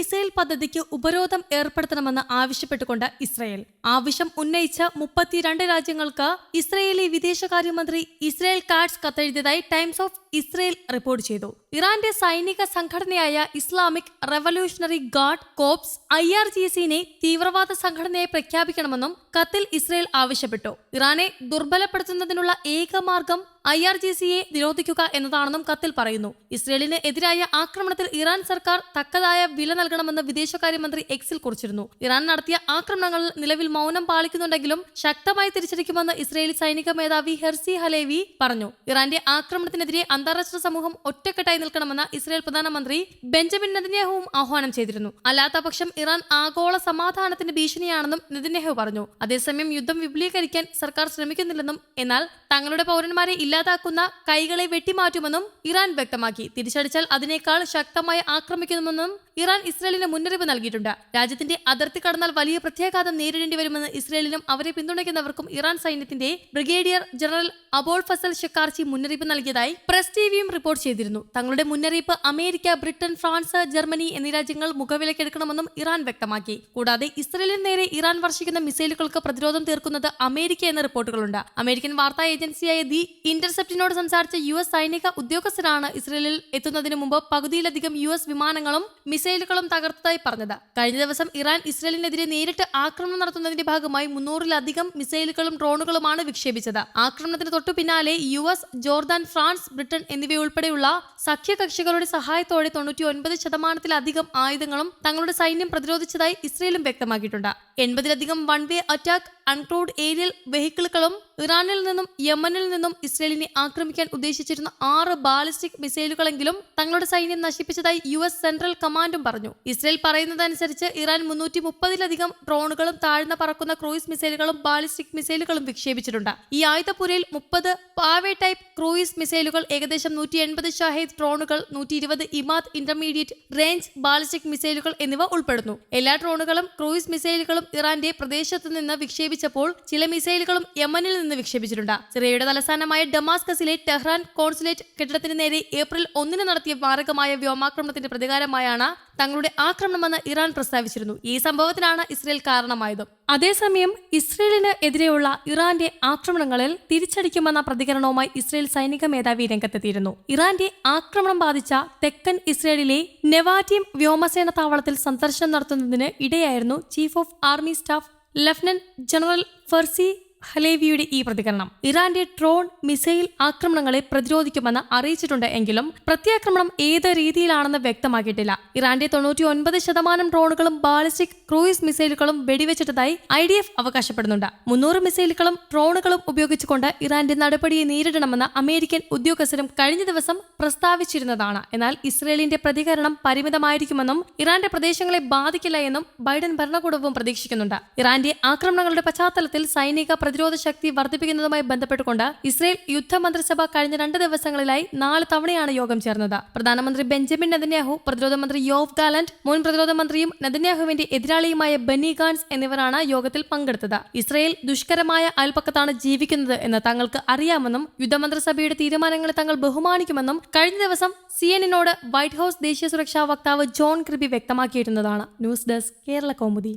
Missile പദ്ധതിക്ക് ഉപരോധം ഏർപ്പെടുത്തണമെന്ന് ആവശ്യപ്പെട്ടുകൊണ്ട് ഇസ്രയേൽ. ആവശ്യം ഉന്നയിച്ച മുപ്പത്തിരണ്ട് രാജ്യങ്ങൾക്ക് ഇസ്രയേലി വിദേശകാര്യമന്ത്രി ഇസ്രയേൽ കാർഡ്സ് കത്തെഴുതിയതായി ടൈംസ് ഓഫ് ഇസ്രയേൽ റിപ്പോർട്ട് ചെയ്തു. ഇറാന്റെ സൈനിക സംഘടനയായ Islamic Revolutionary Guard Corps I R G സിനെ തീവ്രവാദ സംഘടനയായി പ്രഖ്യാപിക്കണമെന്നും കത്തിൽ ഇസ്രയേൽ ആവശ്യപ്പെട്ടു. ഇറാനെ ദുർബലപ്പെടുത്തുന്നതിനുള്ള ഏക മാർഗം ഐ ആർ ജി സിയെ നിരോധിക്കുക എന്നതാണെന്നും കത്തിൽ പറയുന്നു. ഇസ്രയേലിന് എതിരായ ആക്രമണത്തിൽ ഇറാൻ സർക്കാർ തക്കതായ വില നൽകണമെന്ന് വിദേശകാര്യമന്ത്രി എക്സിൽ കുറിച്ചിരുന്നു. ഇറാൻ നടത്തിയ ആക്രമണങ്ങളിൽ നിലവിൽ മൗനം പാലിക്കുന്നുണ്ടെങ്കിലും ശക്തമായി തിരിച്ചടിക്കുമെന്ന് ഇസ്രയേലി സൈനിക മേധാവി ഹെർസി ഹലേവി പറഞ്ഞു. ഇറാന്റെ ആക്രമണത്തിനെതിരെ അന്താരാഷ്ട്ര സമൂഹം ഒറ്റക്കെട്ടായി നിൽക്കണമെന്ന് ഇസ്രായേൽ പ്രധാനമന്ത്രി ബെഞ്ചമിൻ നെതന്യാഹുവും ആഹ്വാനം ചെയ്തിരുന്നു. അല്ലാത്തപക്ഷം ഇറാൻ ആഗോള സമാധാനത്തിന് ഭീഷണിയാണെന്നും നെതന്യാഹു പറഞ്ഞു. അതേസമയം യുദ്ധം വിപുലീകരിക്കാൻ സർക്കാർ ശ്രമിക്കുന്നില്ലെന്നും എന്നാൽ തങ്ങളുടെ പൗരന്മാരെ ഇല്ലാതാക്കുന്ന കൈകളെ വെട്ടിമാറ്റുമെന്നും ഇറാൻ വ്യക്തമാക്കി. തിരിച്ചടിച്ചാൽ അതിനേക്കാൾ ശക്തമായി ആക്രമിക്കുമെന്നും ഇറാൻ ഇസ്രയേലിന് മുന്നറിയിപ്പ് നൽകിയിട്ടുണ്ട്. രാജ്യത്തിന്റെ അതിർത്തി കടന്നാൽ വലിയ പ്രത്യാഘാതം നേരിടേണ്ടി വരുമെന്ന് ഇസ്രയേലിനും അവരെ പിന്തുണയ്ക്കുന്നവർക്കും ഇറാൻ സൈന്യത്തിന്റെ brigadier general Abolfazl Shekarchi മുന്നറിയിപ്പ് നൽകിയതായി പ്രസ് ടിവിയും റിപ്പോർട്ട് ചെയ്തിരുന്നു. മുന്നറിയിപ്പ് അമേരിക്ക ബ്രിട്ടൻ ഫ്രാൻസ് ജർമ്മനി എന്നീ രാജ്യങ്ങൾ മുഖവിലക്കെടുക്കണമെന്നും ഇറാൻ വ്യക്തമാക്കി. കൂടാതെ ഇസ്രയേലിന് നേരെ ഇറാൻ വർഷിക്കുന്ന മിസൈലുകൾക്ക് പ്രതിരോധം തീർക്കുന്നത് അമേരിക്ക എന്ന റിപ്പോർട്ടുകളുണ്ട്. അമേരിക്കൻ വാർത്താ ഏജൻസിയായ ദി ഇന്റർസെപ്റ്റിനോട് സംസാരിച്ച യു എസ് സൈനിക ഉദ്യോഗസ്ഥരാണ് ഇസ്രയേലിൽ എത്തുന്നതിന് മുമ്പ് പകുതിയിലധികം യു എസ് വിമാനങ്ങളും മിസൈലുകളും തകർത്തതായി പറഞ്ഞത്. കഴിഞ്ഞ ദിവസം ഇറാൻ ഇസ്രയേലിനെതിരെ നേരിട്ട് ആക്രമണം നടത്തുന്നതിന്റെ ഭാഗമായി മുന്നൂറിലധികം മിസൈലുകളും ഡ്രോണുകളുമാണ് വിക്ഷേപിച്ചത്. ആക്രമണത്തിന് തൊട്ടു പിന്നാലെ U S Jordan France Britain എന്നിവയുൾപ്പെടെയുള്ള സഖ്യകക്ഷികളുടെ സഹായത്തോടെ തൊണ്ണൂറ്റി ഒൻപത് ശതമാനത്തിലധികം ആയുധങ്ങളും തങ്ങളുടെ സൈന്യം പ്രതിരോധിച്ചതായി ഇസ്രയേലും വ്യക്തമാക്കിയിട്ടുണ്ട്. എൺപതിലധികം one way attack uncrewed aerial വെഹിക്കിളുകളും ഇറാനിൽ നിന്നും യമനിൽ നിന്നും ഇസ്രയേലിനെ ആക്രമിക്കാൻ ഉദ്ദേശിച്ചിരുന്ന ആറ് ബാലിസ്റ്റിക് മിസൈലുകളെങ്കിലും തങ്ങളുടെ സൈന്യം നശിപ്പിച്ചതായി യു എസ് സെൻട്രൽ കമാൻഡും പറഞ്ഞു. ഇസ്രയേൽ പറയുന്നതനുസരിച്ച് ഇറാൻ മുന്നൂറ്റി മുപ്പതിലധികം ഡ്രോണുകളും താഴ്ന്ന പറക്കുന്ന ക്രൂയിസ് മിസൈലുകളും ബാലിസ്റ്റിക് മിസൈലുകളും വിക്ഷേപിച്ചിട്ടുണ്ട്. ഈ ആയുധപ്പുരയിൽ മുപ്പത് പാവേ ടൈപ്പ് ക്രൂയിസ് മിസൈലുകൾ ഏകദേശം നൂറ്റി എൺപത് ഷാഹിദ് ഡ്രോണുകൾ നൂറ്റി ഇരുപത് ഇമാദ് ഇന്റർമീഡിയറ്റ് റേഞ്ച് ബാലിസ്റ്റിക് മിസൈലുകൾ എന്നിവ ഉൾപ്പെടുന്നു. എല്ലാ ഡ്രോണുകളും ക്രൂയിസ് മിസൈലുകളും ഇറാന്റെ പ്രദേശത്ത് നിന്ന് വിക്ഷേപിച്ചപ്പോൾ ചില മിസൈലുകളും യമനിൽ നിന്ന് വിക്ഷേപിച്ചിട്ടുണ്ട്. സിറിയയുടെ തലസ്ഥാനമായ ഡമാസ്കസിലെ ടെഹ്റാൻ കോൺസുലേറ്റ് കെട്ടിടത്തിന് നേരെ ഏപ്രിൽ ഒന്നിന് നടത്തിയ മാരകമായ വ്യോമാക്രമണത്തിന്റെ പ്രതികാരമായാണ് തങ്ങളുടെ ആക്രമണമെന്ന് ഇറാൻ പ്രസ്താവിച്ചിരുന്നു. ഈ സംഭവത്തിനാണ് ഇസ്രയേൽ കാരണമായത്. അതേസമയം ഇസ്രയേലിന് എതിരെയുള്ള ഇറാന്റെ ആക്രമണങ്ങളിൽ തിരിച്ചടിക്കുമെന്ന പ്രതികരണവുമായി ഇസ്രയേൽ സൈനിക മേധാവി രംഗത്തെത്തിയിരുന്നു. ഇറാന്റെ ആക്രമണം ബാധിച്ച തെക്കൻ ഇസ്രയേലിലെ നെവാറ്റിയം വ്യോമസേന താവളത്തിൽ സന്ദർശനം നടത്തുന്നതിന് ഇടയായിരുന്നു chief of army staff lieutenant general Herzi ഹലേവിയുടെ ഈ പ്രതികരണം. ഇറാന്റെ ഡ്രോൺ മിസൈൽ ആക്രമണങ്ങളെ പ്രതിരോധിക്കുമെന്ന് അറിയിച്ചിട്ടുണ്ട് എങ്കിലും പ്രത്യാക്രമണം ഏത് രീതിയിലാണെന്ന് വ്യക്തമാക്കിയിട്ടില്ല. ഇറാന്റെ തൊണ്ണൂറ്റി ഒൻപത് ശതമാനം ഡ്രോണുകളും ബാലിസ്റ്റിക് ക്രൂയിസ് മിസൈലുകളും വെടിവെച്ചിട്ടതായി ഐ ഡി എഫ് അവകാശപ്പെടുന്നുണ്ട്. മുന്നൂറ് മിസൈലുകളും ഡ്രോണുകളും ഉപയോഗിച്ചുകൊണ്ട് ഇറാന്റെ നടപടിയെ നേരിടണമെന്ന് അമേരിക്കൻ ഉദ്യോഗസ്ഥരും കഴിഞ്ഞ ദിവസം പ്രസ്താവിച്ചിരുന്നതാണ്. എന്നാൽ ഇസ്രയേലിന്റെ പ്രതികരണം പരിമിതമായിരിക്കുമെന്നും ഇറാന്റെ പ്രദേശങ്ങളെ ബാധിക്കില്ല എന്നും ബൈഡൻ ഭരണകൂടവും പ്രതീക്ഷിക്കുന്നുണ്ട്. ഇറാന്റെ ആക്രമണങ്ങളുടെ പശ്ചാത്തലത്തിൽ സൈനിക പ്രതിരോധ ശക്തി വർദ്ധിപ്പിക്കുന്നതുമായി ബന്ധപ്പെട്ടുകൊണ്ട് ഇസ്രയേൽ യുദ്ധമന്ത്രിസഭ കഴിഞ്ഞ രണ്ട് ദിവസങ്ങളിലായി നാല് തവണയാണ് യോഗം ചേർന്നത്. പ്രധാനമന്ത്രി ബെഞ്ചമിൻ നെതന്യാഹു പ്രതിരോധ മന്ത്രി യോഫ് ഗാലന്റ് മുൻ പ്രതിരോധ മന്ത്രിയും നെതന്യാഹുവിന്റെ എതിരാളിയുമായ ബെന്നി ഗാൻസ് എന്നിവരാണ് യോഗത്തിൽ പങ്കെടുത്തത്. ഇസ്രയേൽ ദുഷ്കരമായ അയൽപ്പക്കത്താണ് ജീവിക്കുന്നത് എന്ന് തങ്ങൾക്ക് അറിയാമെന്നും യുദ്ധമന്ത്രിസഭയുടെ തീരുമാനങ്ങളെ തങ്ങൾ ബഹുമാനിക്കുമെന്നും കഴിഞ്ഞ ദിവസം സി എന്നിനോട് വൈറ്റ് ഹൌസ് ദേശീയ സുരക്ഷാ വക്താവ് John Kirby വ്യക്തമാക്കിയിരുന്നതാണ്. News desk Kerala Kaumudi.